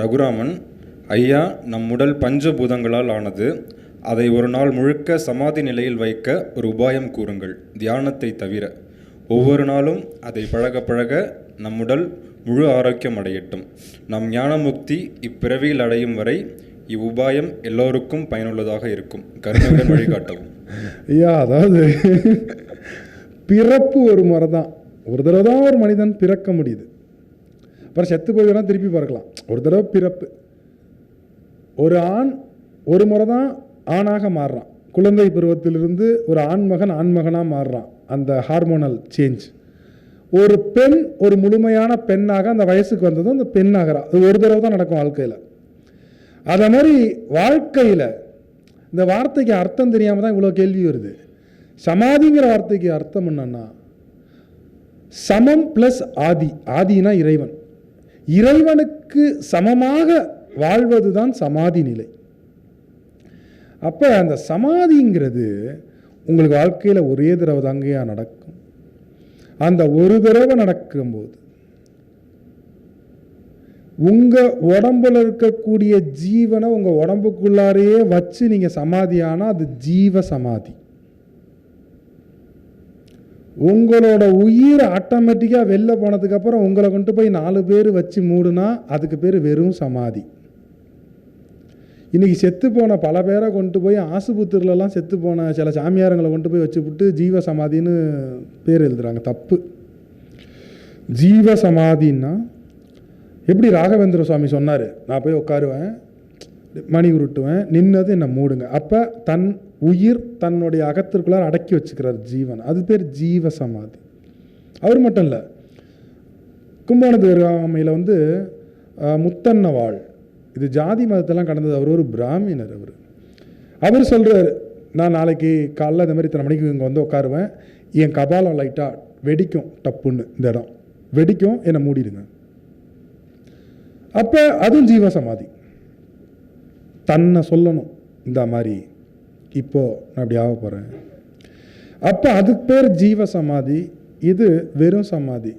ரகுராமன் ஐயா நம் உடல் பஞ்சபூதங்களால் ஆனது அதை ஒரு நாள் முழுக்க சமாதி நிலையில் வைக்க ஒரு உபாயம் கூறுங்கள் தியானத்தை தவிர. ஒவ்வொரு நாளும் அதை பழக பழக நம் உடல் முழு ஆரோக்கியம் அடையட்டும். நம் ஞானமுக்தி இப்பிறவியில் அடையும் வரை இவ்வுபாயம் எல்லோருக்கும் பயனுள்ளதாக இருக்கும். கருணையுடன் வழிகாட்டவும். ஐயா அதாவது பிறப்பு ஒரு முறை தான். ஒரு தடவை தான் ஒரு மனிதன் பிறக்க முடியுது. அப்புறம் செத்து போய் வேணால் திருப்பி பிறக்கலாம் ஒரு தடவை பிறப்பு. ஒரு ஆண் ஒரு முறை தான் ஆணாக மாறுறான். குழந்தை பருவத்திலிருந்து ஒரு ஆண்மகன் ஆண்மகனாக மாறுறான். அந்த ஹார்மோனல் சேஞ்ச் ஒரு பெண் ஒரு முழுமையான பெண்ணாக அந்த வயசுக்கு வந்ததும் அந்த பெண்ணாகிறா. அது ஒரு தடவை தான் நடக்கும் வாழ்க்கையில். அதை மாதிரி வாழ்க்கையில் இந்த வார்த்தைக்கு அர்த்தம் தெரியாமல் தான் இவ்வளோ கேள்வி வருது. சமாதிங்கிற வார்த்தைக்கு அர்த்தம் என்னன்னா சமம் ப்ளஸ் ஆதி. ஆதினா இறைவன். இறைவனுக்கு சமமாக வாழ்வது தான் சமாதி நிலை. அப்போ அந்த சமாதிங்கிறது உங்களுக்கு வாழ்க்கையில் ஒரே தடவை தாங்கயா நடக்கும். அந்த ஒரு தடவை நடக்கும்போது உங்கள் உடம்புல இருக்கக்கூடிய ஜீவனை உங்கள் உடம்புக்குள்ளாரையே வச்சு நீங்கள் சமாதியானால் அது ஜீவ சமாதி. உங்களோட உயிர் ஆட்டோமேட்டிக்காக வெளில போனதுக்கப்புறம் உங்களை கொண்டு போய் நாலு பேர் வச்சு மூடுனா அதுக்கு பேர் வெறும் சமாதி. இன்றைக்கி செத்து போன பல பேரை கொண்டு போய் ஆசுபத்திரிலலாம் செத்து போன சில சாமியாரங்களை கொண்டு போய் வச்சு விட்டு ஜீவ சமாதின்னு பேர் எழுதுறாங்க. தப்பு. ஜீவ சமாதின்னா எப்படி ராகவேந்திர சுவாமி சொன்னார்? நான் போய் உட்காருவேன். மணி உருட்டுவேன் நின்னது என்னை மூடுங்க. அப்போ தன் உயிர் தன்னுடைய அகத்திற்குள்ளார் அடக்கி வச்சுக்கிறார் ஜீவன். அது பேர் ஜீவ சமாதி அவர் மட்டும் இல்லை கும்பகோணத்து அருகாமையில் வந்து முத்தன்னவாள் இது ஜாதி மதத்தெல்லாம் கடந்தது. அவர் ஒரு பிராமினர் அவர். அவர் சொல்கிறார் நான் நாளைக்கு காலைல இந்த மாதிரி இத்தனை மணிக்கு இங்கே வந்து உட்காருவேன். என் கபாலம் லைட்டாக வெடிக்கும் டப்புன்னு இந்த இடம். வெடிக்கும் என்னை மூடிடுங்க. அப்போ அதுவும் ஜீவ சமாதி தன்னை சொல்லணும். இந்த மாதிரி. இப்போது நான் இப்படி ஆக போகிறேன் அப்போ அதுக்கு பேர் ஜீவ சமாதி. இது வெறும் சமாதி.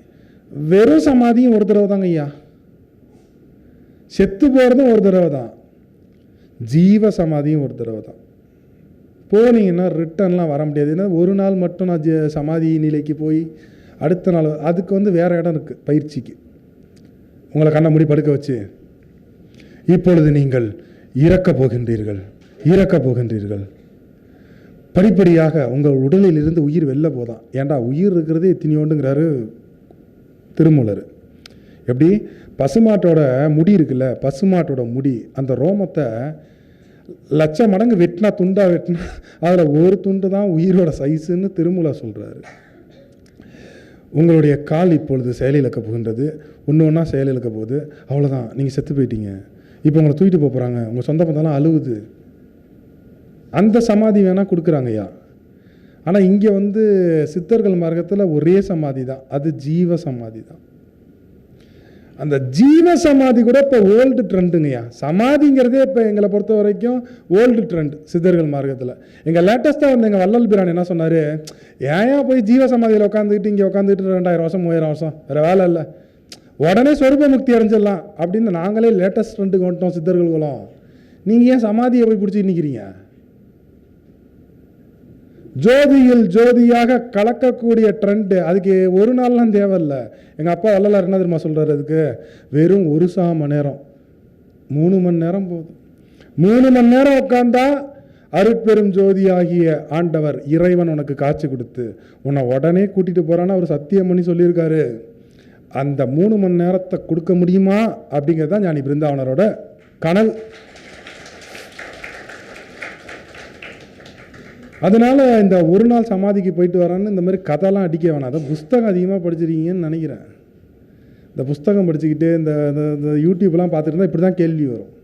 வெறும் சமாதியும் ஒரு தடவை தாங்க ஐயா. செத்து போகிறதும் ஒரு தடவை தான். ஜீவ சமாதியும் ஒரு தடவை தான். போனீங்கன்னா ரிட்டர்ன்லாம் வர முடியாது. ஏன்னா ஒரு நாள் மட்டும் நான் சமாதி நிலைக்கு போய் அடுத்த நாள் அதுக்கு வந்து வேறு இடம் இருக்குது பயிற்சிக்கு. உங்களை கண்ணை மூடி படுக்க வச்சு. இப்பொழுது நீங்கள் இறக்கப் போகின்றீர்கள் இறக்கப் போகின்றீர்கள். படிப்படியாக உங்கள் உடலில் இருந்து உயிர் வெளில போதான். ஏன்டா உயிர் இருக்கிறதே இத்தினியோண்டுங்கிறாரு திருமூலர். எப்படி? பசுமாட்டோட முடி இருக்குல்ல பசுமாட்டோட முடி அந்த ரோமத்தை லட்ச மடங்கு வெட்டினா துண்டா வெட்டினா அதில் ஒரு துண்டு தான் உயிரோட சைஸுன்னு திருமூலர் சொல்கிறாரு உங்களுடைய கால் இப்பொழுது செயலிழக்க போகின்றது. ஒன்று ஒன்றா செயலிழக்க போகுது. அவ்வளோதான் நீங்கள் செத்து போயிட்டீங்க. இப்போ உங்களை தூக்கிட்டு போக போகிறாங்க உங்கள் சொந்த பந்தம்லாம் அழுகுது அந்த சமாதி வேணால் கொடுக்குறாங்க ஐயா ஆனால் இங்கே வந்து சித்தர்கள் மார்க்கத்தில் ஒரே சமாதி தான். அது ஜீவ சமாதி தான். அந்த ஜீவ சமாதி கூட இப்போ ஓல்டு ட்ரெண்டுங்கய்யா சமாதிங்கிறதே இப்போ எங்களை பொறுத்த வரைக்கும் ஓல்டு ட்ரெண்ட் சித்தர்கள் மார்க்கத்தில். எங்கள் லேட்டஸ்ட்டாக வந்து எங்கள் வள்ளல் பிரான் என்ன சொன்னார்? ஏன் போய் ஜீவ சமாதியில் உட்காந்துக்கிட்டு இங்கே உட்காந்துக்கிட்டு ரெண்டாயிரம் வருஷம் மூவாயிரம் வருஷம்? வேறு வேலை இல்லை. உடனே சொருப முக்தி அடைஞ்சிடலாம் அப்படின்னு நாங்களே லேட்டஸ்ட் ட்ரெண்டுக்கு வந்துட்டோம் சித்தர்களும் நீங்கள் ஏன் சமாதியை போய் பிடிச்சி நிற்கிறீங்க ஜோதியில் ஜோதியாக கலக்கக்கூடிய ட்ரெண்டு அதுக்கு ஒரு நாள்லாம் தேவையில்ல. எங்கள் அப்பா வள்ளலார் என்ன தெரியுமா சொல்கிறார் அதுக்கு? வெறும் ஒரு சா மணி நேரம். மூணு மணி நேரம் போதும். மூணு மணி நேரம் உட்காந்தா அருட்பெரும் ஜோதி ஆகிய ஆண்டவர் இறைவன் உனக்கு காட்சி கொடுத்து உன்னை உடனே கூட்டிகிட்டு போகிறான்னு அவர் சத்தியம் பண்ணி சொல்லியிருக்காரு. அந்த மூணு மணி நேரத்தை கொடுக்க முடியுமா? அப்படிங்கிறது தான் ஞானி பிருந்தாவனரோட கனவு அதனால் இந்த ஒரு நாள் சமாதிக்கு போயிட்டு வரான்னு இந்த மாதிரி கதைலாம் அடிக்க வேணாம். அதை புஸ்தகம் அதிகமாக படிச்சிருக்கீங்கன்னு நினைக்கிறேன். இந்த புஸ்தகம் படிச்சுக்கிட்டு இந்த இந்த- இந்த யூடியூப்லாம் பார்த்துட்டு இருந்தால் இப்படி தான் கேள்வி வரும்.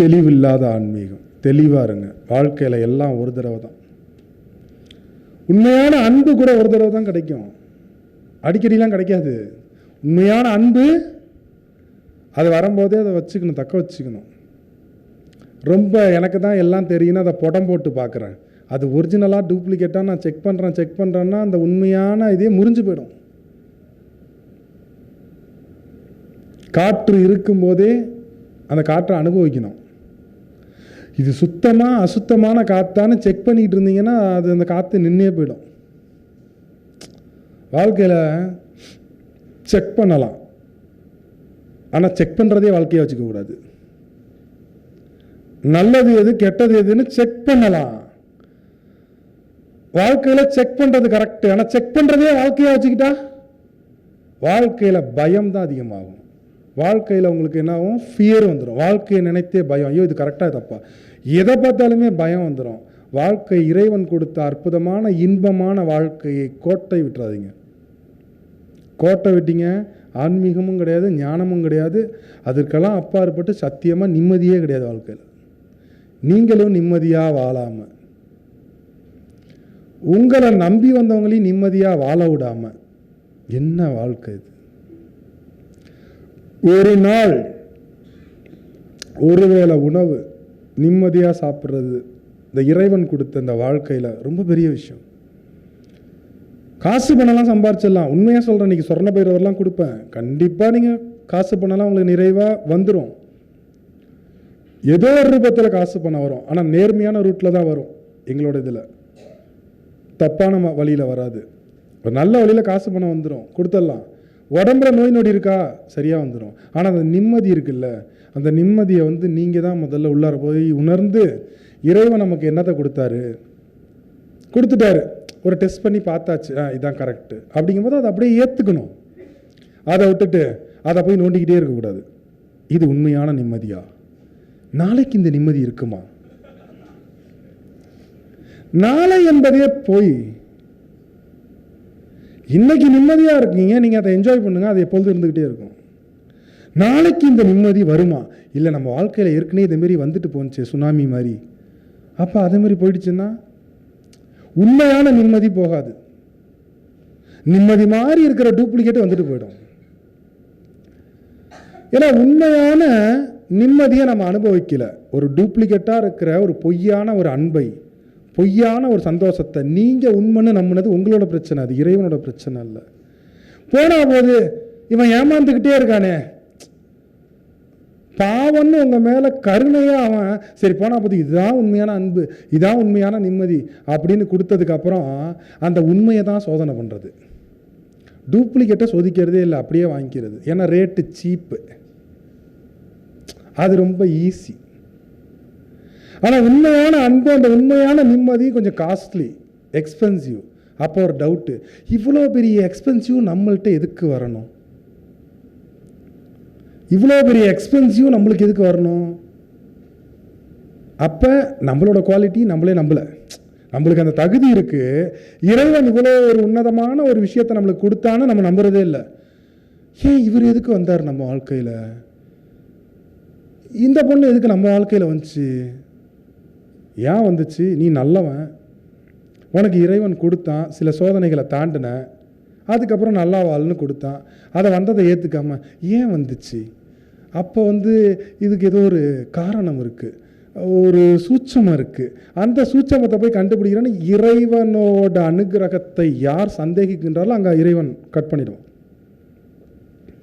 தெளிவில்லாத ஆன்மீகம். தெளிவாக இருங்க. வாழ்க்கையில் எல்லாம் ஒரு தடவை தான் உண்மையான அன்பு கூட ஒரு தடவை தான் கிடைக்கும். அடிக்கடிலாம் கிடைக்காது. உண்மையான அன்பு அது வரும்போதே அதை வச்சுக்கணும் தக்க வச்சுக்கணும். ரொம்ப எனக்கு தான் எல்லாம் தெரியும்னு அதை புடம் போட்டு பார்க்குறேன். அது ஒரிஜினலாக டூப்ளிகேட்டாக நான் செக் பண்ணுறேன் செக் பண்ணுறேன்னா அந்த உண்மையான இதே முறிஞ்சு போயிடும். காற்று இருக்கும்போதே அந்த காற்றை அனுபவிக்கணும். இது சுத்தமாக அசுத்தமான காற்றான்னு செக் பண்ணிகிட்டு இருந்தீங்கன்னா அது அந்த காற்று நின்னே போயிடும். வாழ்க்கையில் செக் பண்ணலாம். ஆனால் செக் பண்ணுறதே வாழ்க்கையை வச்சுக்க கூடாது. நல்லது எது கெட்டது எதுன்னு செக் பண்ணலாம். வாழ்க்கையில் செக் பண்ணுறது கரெக்டு ஆனால் செக் பண்ணுறதே வாழ்க்கையாக வச்சுக்கிட்டா? வாழ்க்கையில் பயம் தான் அதிகமாகும். வாழ்க்கையில் உங்களுக்கு என்ன ஆகும்? ஃபியர் வந்துடும் வாழ்க்கையை நினைத்தே பயம். ஐயோ இது கரெக்டாக தப்பா? எதை பார்த்தாலுமே பயம் வந்துடும் வாழ்க்கை இறைவன் கொடுத்த அற்புதமான இன்பமான வாழ்க்கையை கோட்டை விட்டுறாதீங்க. கோட்டை விட்டீங்க ஆன்மீகமும் கிடையாது ஞானமும் கிடையாது. அதற்கெல்லாம் அப்பாற்பட்டு சத்தியமாக நிம்மதியே கிடையாது வாழ்க்கையில். நீங்களும் நிம்மதியாக வாழாமல் உங்களை நம்பி வந்தவங்களையும் நிம்மதியாக வாழ விடாமல் என்ன வாழ்க்கை இது? ஒரு நாள் ஒருவேளை உணவு நிம்மதியாக சாப்பிட்றது இந்த இறைவன் கொடுத்த இந்த வாழ்க்கையில் ரொம்ப பெரிய விஷயம். காசு பணம்லாம் சம்பாரிச்சிடலாம். உண்மையாக சொல்கிறேன் இன்றைக்கி சொர்ண பைரவர்லாம் கொடுப்பேன். கண்டிப்பாக நீங்கள் காசு பணம்லாம் உங்களுக்கு நிறைவாக வந்துடும் ஏதோ ஒரு ரூபத்தில் காசு பணம் வரும். ஆனால் நேர்மையான ரூட்டில் தான் வரும் எங்களோட இதில். தப்பான ம வழியில் வராது. ஒரு நல்ல வழியில் காசு பணம் வந்துடும் கொடுத்துடலாம். உடம்புல நோய் நொடி இருக்கா? சரியாக வந்துடும் ஆனால் அந்த நிம்மதி இருக்குல்ல? அந்த நிம்மதியை வந்து நீங்கள் தான் முதல்ல உள்ளார போய் உணர்ந்து இறைவன் நமக்கு என்னத்தை கொடுத்தாரு? கொடுத்துட்டாரு. ஒரு டெஸ்ட் பண்ணி பார்த்தாச்சு. ஆ இதான் கரெக்டு அப்படிங்கும்போது அதை அப்படியே ஏற்றுக்கணும் அதை விட்டுட்டு அதை போய் நோண்டிக்கிட்டே இருக்கக்கூடாது. இது உண்மையான நிம்மதியா? நாளைக்கு இந்த நிம்மதி இருக்குமா? நாளை என்பதே போய் இன்னைக்கு நிம்மதியாக இருக்கீங்க. நீங்கள் அதை என்ஜாய் பண்ணுங்க. அது எப்பொழுது இருந்துக்கிட்டே இருக்கும். நாளைக்கு இந்த நிம்மதி வருமா? இல்லை நம்ம வாழ்க்கையில் ஏற்கனவே இதே மாரி வந்துட்டு போணுச்சு சுனாமி மாதிரி. அப்போ அதே மாதிரி போயிடுச்சுன்னா உண்மையான நிம்மதி போகாது. நிம்மதி மாதிரி இருக்கிற டூப்ளிகேட் வந்துட்டு போயிடும். ஏன்னா உண்மையான நிம்மதியை நம்ம அனுபவிக்கல. ஒரு டூப்ளிகேட்டாக இருக்கிற ஒரு பொய்யான ஒரு அன்பை பொய்யான ஒரு சந்தோஷத்தை நீங்கள் உண்மைன்னு நம்பினது உங்களோட பிரச்சனை அது இறைவனோட பிரச்சனை இல்லை போனால் போது இவன் ஏமாந்துக்கிட்டே இருக்கானே பாவம்னு உங்கள் மேலே கருணையாக அவன் சரி போனால் பார்த்து இதுதான் உண்மையான அன்பு இதான் உண்மையான நிம்மதி அப்படின்னு கொடுத்ததுக்கப்புறம் அந்த உண்மையை தான் சோதனை பண்ணுறது டூப்ளிகேட்டை சோதிக்கிறதே இல்லை அப்படியே வாங்கிக்கிறது. ஏன்னா ரேட்டு சீப்பு அது ரொம்ப ஈஸி ஆனால் உண்மையான அன்பு அந்த உண்மையான நிம்மதி கொஞ்சம் காஸ்ட்லி எக்ஸ்பென்சிவ் அப்போ ஒரு டவுட்டு இவ்வளோ பெரிய எக்ஸ்பென்சிவ் நம்மள்கிட்ட எதுக்கு வரணும்? இவ்வளோ பெரிய எக்ஸ்பென்சிவ் நம்மளுக்கு எதுக்கு வரணும்? அப்போ நம்மளோட குவாலிட்டி நம்மளே நம்பலை. நம்மளுக்கு அந்த தகுதி இருக்குது இறைவன் இவ்வளோ ஒரு உன்னதமான ஒரு விஷயத்தை நம்மளுக்கு கொடுத்தான்னு நம்ம நம்புறதே இல்லை. ஏன் இவர் எதுக்கு வந்தார் நம்ம வாழ்க்கையில்? இந்த பொண்ணு எதுக்கு நம்ம வாழ்க்கையில் வந்துச்சு? ஏன் வந்துச்சு? நீ நல்லவன். உனக்கு இறைவன் கொடுத்தான் சில சோதனைகளை தாண்டின. அதுக்கப்புறம் நல்லா வாழ்னு கொடுத்தான் அதை வந்ததை ஏற்றுக்காம ஏன் வந்துச்சு? அப்போ வந்து இதுக்கு ஏதோ ஒரு காரணம் இருக்குது ஒரு சூட்சமம் இருக்குது அந்த சூட்சமத்தை போய் கண்டுபிடிக்கிறேன்னு இறைவனோட அனுகிரகத்தை யார் சந்தேகிக்கின்றாலும் அங்கே இறைவன் கட் பண்ணிடுவான்.